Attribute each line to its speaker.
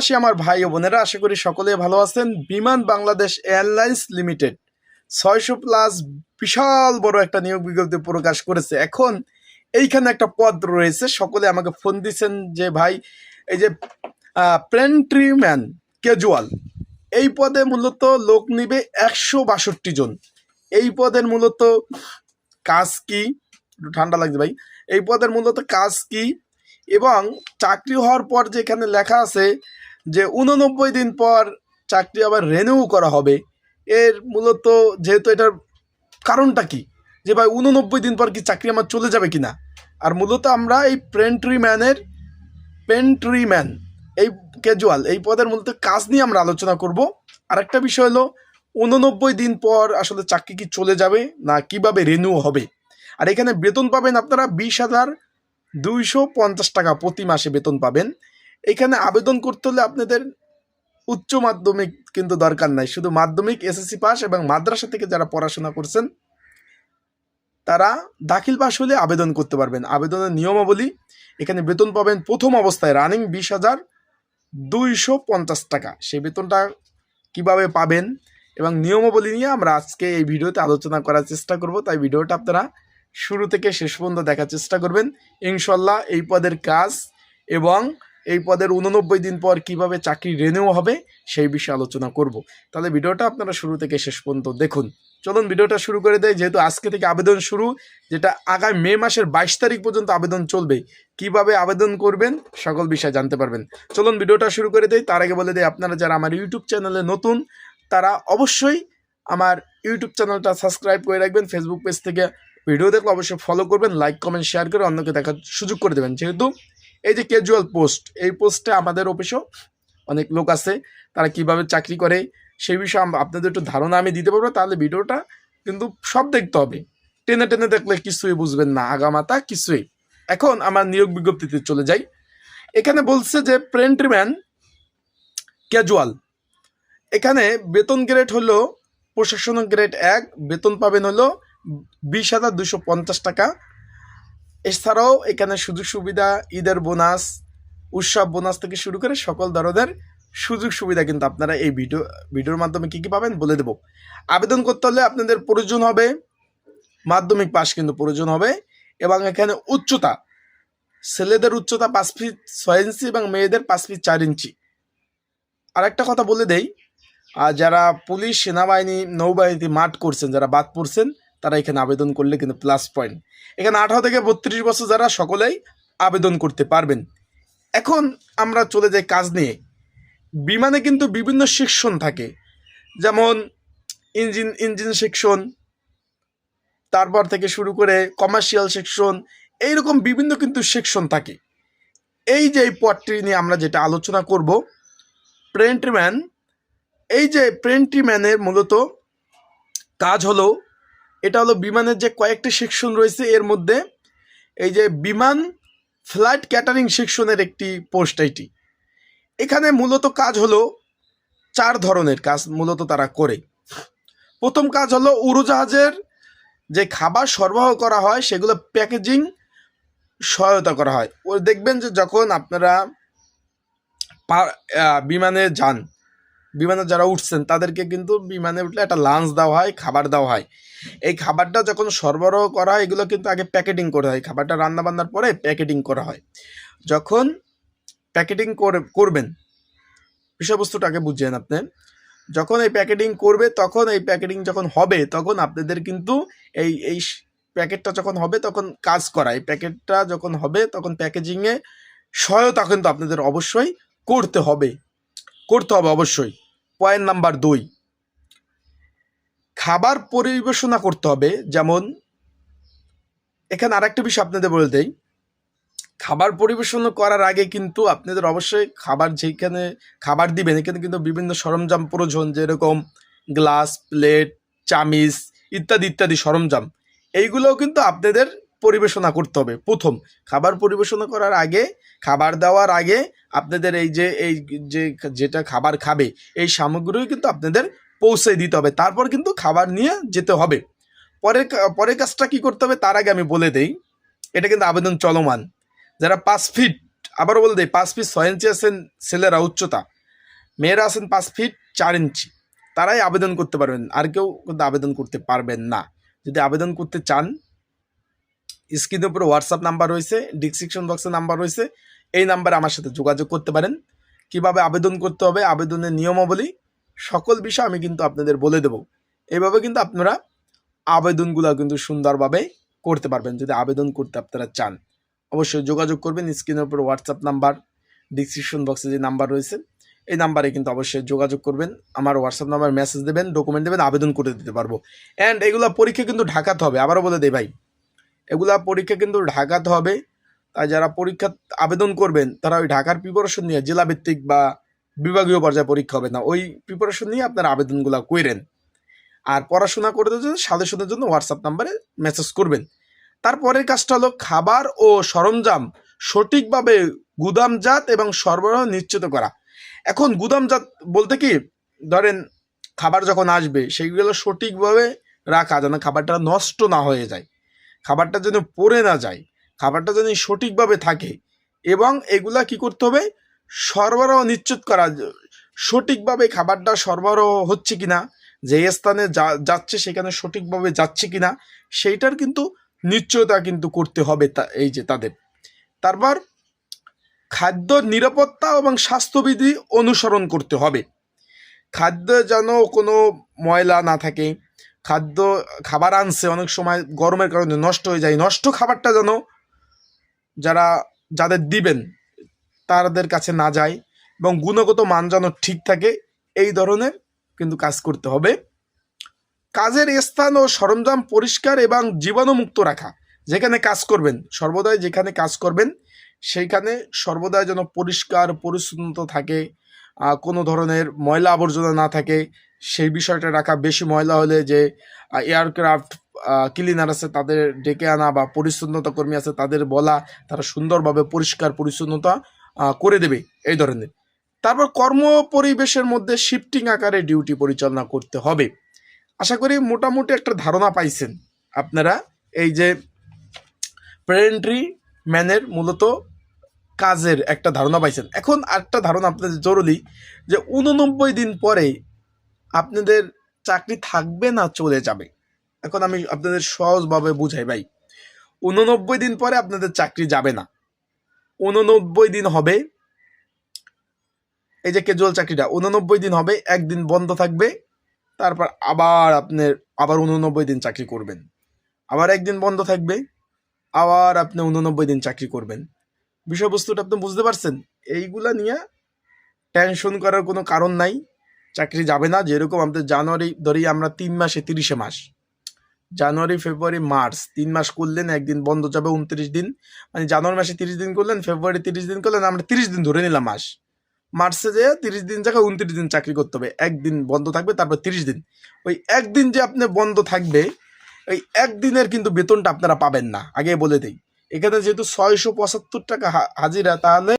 Speaker 1: আসি আমার ভাই ও বোনেরা, আশা করি সকলে ভালো আছেন। বিমান বাংলাদেশ এয়ারলাইন্স লিমিটেড ছয়শো প্লাস বিশাল বড় একটা নিয়োগ বিজ্ঞপ্তি প্রকাশ করেছে। এখন এইখানে একটা পদ রয়েছে, সকলে আমাকে ফোন দিচ্ছেন যে, ভাই, এই যে প্রেন্ট্রিম্যান ক্যাজুয়াল, এই পদে মূলত লোক নিবে একশো বাষট্টি জন। এই পদের মূলত কাজ কি? একটু ঠান্ডা লাগছে ভাই। এই পদের মূলত কাজ কি? এবং চাকরি হওয়ার পর যেখানে লেখা আছে যে উননব্বই দিন পর চাকরি আবার রেনিউ করা হবে। এর মূলত যেহেতু এটার কারণটা কি? যে ভাই উননব্বই দিন পর কি চাকরি আমার চলে যাবে কি না আর মূলত আমরা এই পেন্ট্রি ম্যানের পেন্ট্রি ম্যান এই ক্যাজুয়াল এই পদের মূলত কাজ নিয়ে আমরা আলোচনা করব। আর একটা বিষয় হলো, উননব্বই দিন পর আসলে চাকরি কি চলে যাবে না কীভাবে রেনিউ হবে? আর এখানে বেতন পাবেন আপনারা বিশ হাজার দুইশো পঞ্চাশ টাকা প্রতি মাসে বেতন পাবেন। এখানে আবেদন করতে হলে আপনাদের উচ্চ মাধ্যমিক কিন্তু দরকার নাই। শুধু মাধ্যমিক এসএসসি পাস এবং মাদ্রাসা থেকে যারা পড়াশোনা করছেন, তারা দাখিল পাস হলে আবেদন করতে পারবেন। আবেদনের নিয়মাবলী, এখানে বেতন পাবেন প্রথম অবস্থায় রানিং বিশ হাজার দুইশো পঞ্চাশ টাকা। সেই বেতনটা কীভাবে পাবেন এবং নিয়মাবলী নিয়ে আমরা আজকে এই ভিডিওতে আলোচনা করার চেষ্টা করব। তাই ভিডিওটা আপনারা শুরু থেকে শেষ পর্যন্ত দেখার চেষ্টা করবেন। ইনশাল্লাহ এই পদের কাজ এবং এই পদের উননব্বই দিন পর কীভাবে চাকরি রেনিউ হবে, সেই বিষয়ে আলোচনা করব। তাহলে ভিডিওটা আপনারা শুরু থেকে শেষ পর্যন্ত দেখুন। চলুন ভিডিওটা শুরু করে দেয় যেহেতু আজকে থেকে আবেদন শুরু, যেটা আগামী মে মাসের বাইশ তারিখ পর্যন্ত আবেদন চলবে। কীভাবে আবেদন করবেন, সকল বিষয় জানতে পারবেন। চলুন ভিডিওটা শুরু করে দেয় তার আগে বলে দেয় আপনারা যারা আমার ইউটিউব চ্যানেলে নতুন, তারা অবশ্যই আমার ইউটিউব চ্যানেলটা সাবস্ক্রাইব করে রাখবেন। ফেসবুক পেজ থেকে ভিডিও দেখলে অবশ্যই ফলো করবেন লাইক কমেন্ট শেয়ার করে অন্যকে দেখার সুযোগ করে দেবেন। যেহেতু এই যে ক্যাজুয়াল পোস্ট এই পোস্টে আমাদের অফিসেও অনেক লোক আছে, তারা কীভাবে চাকরি করে, সেই বিষয়ে আপনাদের একটু ধারণা আমি দিতে পারব, তাহলে ভিডিওটা কিন্তু সব দেখতে হবে। টেনে টেনে দেখলে কিছুই বুঝবেন না, আগামাতা কিছুই। এখন আমার নিয়োগ বিজ্ঞপ্তিতে চলে যাই। এখানে বলছে যে প্রিন্টম্যান ক্যাজুয়াল এখানে বেতন গ্রেড হলো, প্রশাসনিক গ্রেড এক, বেতন পাবেন হলো বিশ হাজার দুশো পঞ্চাশ টাকা। এছাড়াও এখানে সুযোগ সুবিধা, ঈদের বোনাস, উৎসব বোনাস থেকে শুরু করে সকল ধরনের সুযোগ সুবিধা কিন্তু আপনারা এই ভিডিও, ভিডিওর মাধ্যমে কী কী পাবেন বলে দেবো। আবেদন করতে হলে আপনাদের প্রয়োজন হবে, মাধ্যমিক পাস কিন্তু প্রয়োজন হবে এবং এখানে উচ্চতা, ছেলেদের উচ্চতা পাঁচ ফিট ছয় ইঞ্চি এবং মেয়েদের পাঁচ ফিট চার ইঞ্চি। আর একটা কথা বলে দেই আর যারা পুলিশ, সেনাবাহিনী, নৌবাহিনী, মাঠ করছেন, যারা বাদ পড়ছেন তারা এখানে আবেদন করলে কিন্তু প্লাস পয়েন্ট এখানে আঠারো থেকে বত্রিশ বছর যারা, সকলেই আবেদন করতে পারবেন। এখন আমরা চলে যাই কাজ নিয়ে। বিমানে কিন্তু বিভিন্ন সেকশন থাকে। যেমন ইঞ্জিন ইঞ্জিন সেকশন, তারপর থেকে শুরু করে কমার্শিয়াল সেকশন এইরকম বিভিন্ন কিন্তু সেকশন থাকে। এই যে এই পদটি নিয়ে আমরা যেটা আলোচনা করব প্রিন্টম্যান এই যে প্রিন্টম্যানের মূলত কাজ হলো এটা হলো বিমানের যে কয়েকটি সেকশন রয়েছে, এর মধ্যে এই যে বিমান ফ্লাইট ক্যাটারিং সেকশনের একটি পোস্ট এটি এখানে মূলত কাজ হলো চার ধরনের কাজ মূলত তারা করে। প্রথম কাজ হলো উড়োজাহাজের যে খাবার সরবরাহ করা হয়, সেগুলো প্যাকেজিং সহায়তা করা হয়। ও দেখবেন যে যখন আপনারা বিমানে যান বিমানে যারা উঠছেন, তাদেরকে কিন্তু বিমানে উঠলে একটা লাঞ্চ দেওয়া হয়, খাবার দেওয়া হয়। এই খাবারটা যখন সরবরাহ করা হয়, এগুলো কিন্তু আগে প্যাকেটিং করা হয়। খাবারটা রান্না বান্নার পরে প্যাকেটিং করা হয়। যখন প্যাকেটিং করে, করবেন বিষয়বস্তুটা আগে বুঝছেন আপনি। যখন এই প্যাকেটিং করবে, তখন এই প্যাকেটিং যখন হবে, তখন আপনাদের কিন্তু এই এই প্যাকেটটা যখন হবে, তখন কাজ করা। এই প্যাকেটটা যখন হবে, তখন প্যাকেজিংয়ে সহায়তা কিন্তু আপনাদের অবশ্যই করতে হবে। করতে হবে অবশ্যই। পয়েন্ট নাম্বার দুই। খাবার পরিবেশনা করতে হবে, যেমন এখানে আরেকটা বিষয় আপনাদের বলে দেই। খাবার পরিবেশন করার আগে কিন্তু আপনাদের অবশ্যই খাবার যেখানে, খাবার দিবেন, এখানে কিন্তু বিভিন্ন সরঞ্জাম প্রয়োজন, যেরকম গ্লাস, প্লেট, চামিচ ইত্যাদি ইত্যাদি সরঞ্জাম। এইগুলোও কিন্তু আপনাদের পরিবেশনা করতে হবে। প্রথম, খাবার পরিবেশনা করার আগে, খাবার দেওয়ার আগে আপনাদের এই যে এই যে যেটা খাবার খাবে, এই সামগ্রীও কিন্তু আপনাদের পৌঁছে দিতে হবে। তারপর কিন্তু খাবার নিয়ে যেতে হবে। পরের কা- পরের কাজটা কি করতে হবে? তার আগে আমি বলে দেই, এটা কিন্তু আবেদন চলমান। যারা পাঁচ ফিট আবারও বলে দিই, পাঁচ ফিট ছয় ইঞ্চি আছেন ছেলেরা উচ্চতা। মেয়েরা আছেন পাঁচ ফিট চার ইঞ্চি তারাই আবেদন করতে পারবেন। আর কেউ কিন্তু আবেদন করতে পারবেন না। যদি আবেদন করতে চান স্ক্রিনের উপরে হোয়াটসঅ্যাপ নাম্বার রয়েছে ডিসক্রিপশন বক্সে নাম্বার রয়েছে, এই নাম্বারে আমার সাথে যোগাযোগ করতে পারেন। কীভাবে আবেদন করতে হবে, আবেদনের নিয়মাবলী, সকল বিষয় আমি কিন্তু আপনাদের বলে দেব। এইভাবে কিন্তু আপনারা আবেদনগুলো কিন্তু সুন্দরভাবে করতে পারবেন, যদি আবেদন করতে আপনারা চান। অবশ্যই যোগাযোগ করবেন, স্ক্রিনের উপর হোয়াটসঅ্যাপ নাম্বার ডিসক্রিপশন বক্সে যে নাম্বার রয়েছে, এই নাম্বারে কিন্তু অবশ্যই যোগাযোগ করবেন, আমার হোয়াটসঅ্যাপ নাম্বার মেসেজ দেবেন ডকুমেন্ট দেবেন, আবেদন করে দিতে পারব। অ্যান্ড এগুলো পরীক্ষা কিন্তু ঢাকাতে হবে, আবারও বলে দেই ভাই। এগুলা পরীক্ষা কিন্তু ঢাকাতে হবে। তাই যারা পরীক্ষা আবেদন করবেন, তারা ওই ঢাকার প্রিপারেশন নিয়ে জেলাভিত্তিক বা বিভাগীয় পর্যায়ে পরীক্ষা হবে না। ওই প্রিপারেশন নিয়ে আপনারা আবেদনগুলো করেন আর পড়াশোনা করতে জন্য সাজেশনের জন্য হোয়াটসঅ্যাপ নাম্বারে মেসেজ করবেন। তারপরের কাজটা হলো খাবার ও সরঞ্জাম সঠিকভাবে গুদামজাত এবং সরবরাহ নিশ্চিত করা। এখন গুদামজাত বলতে কি, ধরেন খাবার যখন আসবে, সেইগুলো সঠিকভাবে রাখা যেন খাবারটা নষ্ট না হয়ে যায়। খাবারটা যেন পড়ে না যায়, খাবারটা যেন সঠিকভাবে থাকে এবং এগুলা কি করতে হবে? সরবরাহ নিশ্চিত করা, সঠিকভাবে খাবারটা সরবরাহ হচ্ছে কিনা, যে স্থানে যা- যাচ্ছে সেখানে সঠিকভাবে যাচ্ছে কিনা, সেইটার কিন্তু নিশ্চয়তা কিন্তু করতে হবে তা, এই যে তাদের। তারপর খাদ্য নিরাপত্তা এবং স্বাস্থ্যবিধি অনুসরণ করতে হবে। খাদ্য যেন কোনো ময়লা না থাকে খাদ্য, খাবার আনছে অনেক সময় গরমের কারণে নষ্ট হয়ে যায়। নষ্ট খাবারটা যেন যারা, যাদের দিবেন, তাদের কাছে না যায় এবং গুণগত মান যেন ঠিক থাকে, এই ধরনের কিন্তু কাজ করতে হবে। কাজের স্থান ও সরঞ্জাম পরিষ্কার এবং জীবাণুমুক্ত রাখা। যেখানে কাজ করবেন, সর্বদাই যেখানে কাজ করবেন, সেইখানে সর্বদাই যেন পরিষ্কার, পরিচ্ছন্নতা থাকে। কোনো ধরনের ময়লা আবর্জনা না থাকে। সেই বিষয়টা রাখা বেশি ময়লা হলে যে এয়ারক্রাফট ক্লিনার আছে তাদের ডেকে আনা বা পরিচ্ছন্নতা কর্মী আছে তাদের বলা, তারা সুন্দরভাবে পরিষ্কার পরিচ্ছন্নতা করে দেবে এই ধরনের। তারপর কর্ম পরিবেশের মধ্যে শিফটিং আকারে ডিউটি পরিচালনা করতে হবে। আশা করি মোটামুটি একটা ধারণা পাইছেন আপনারা। এই যে প্রেন্ট্রি ম্যানের মূলত কাজের একটা ধারণা পাইছেন। এখন আরেকটা ধারণা আপনাদের জরুরি যে উননব্বই দিন পরে আপনাদের চাকরি থাকবে না চলে যাবে। এখন আমি আপনাদের সহজভাবে বুঝাই ভাই। উননব্বই দিন পরে আপনাদের চাকরি যাবে না। উননব্বই দিন হবে, এই যে ক্যাজুয়াল চাকরিটা উননব্বই দিন হবে, একদিন বন্ধ থাকবে, তারপর আবার আপনার, আবার উননব্বই দিন চাকরি করবেন। আবার একদিন বন্ধ থাকবে, আবার আপনি উননব্বই দিন চাকরি করবেন। বিষয়বস্তুটা আপনি বুঝতে পারছেন? এইগুলা নিয়ে টেনশন করার কোনো কারণ নাই। চাকরি যাবে না, যেরকম আমাদের জানুয়ারি, ধরি আমরা তিন মাসে তিরিশে মাস। জানুয়ারি, ফেব্রুয়ারি, মার্চ, তিন মাস করলেন, একদিন বন্ধ যাবে উনত্রিশ দিন। মানে জানুয়ারি মাসে তিরিশ দিন করলেন, ফেব্রুয়ারি তিরিশ দিন করলেন, আমরা তিরিশ দিন ধরে নিলাম মাস। মার্চে যে তিরিশ দিন জায়গায় উনত্রিশ দিন চাকরি করতে হবে। একদিন বন্ধ থাকবে, তারপর তিরিশ দিন। ওই একদিন যে আপনি বন্ধ থাকবে, ওই একদিনের কিন্তু বেতনটা আপনারা পাবেন না। আগে বলে দেই। এখানে যেহেতু ছয়শো পঁচাত্তর টাকা হাজিরা তাহলে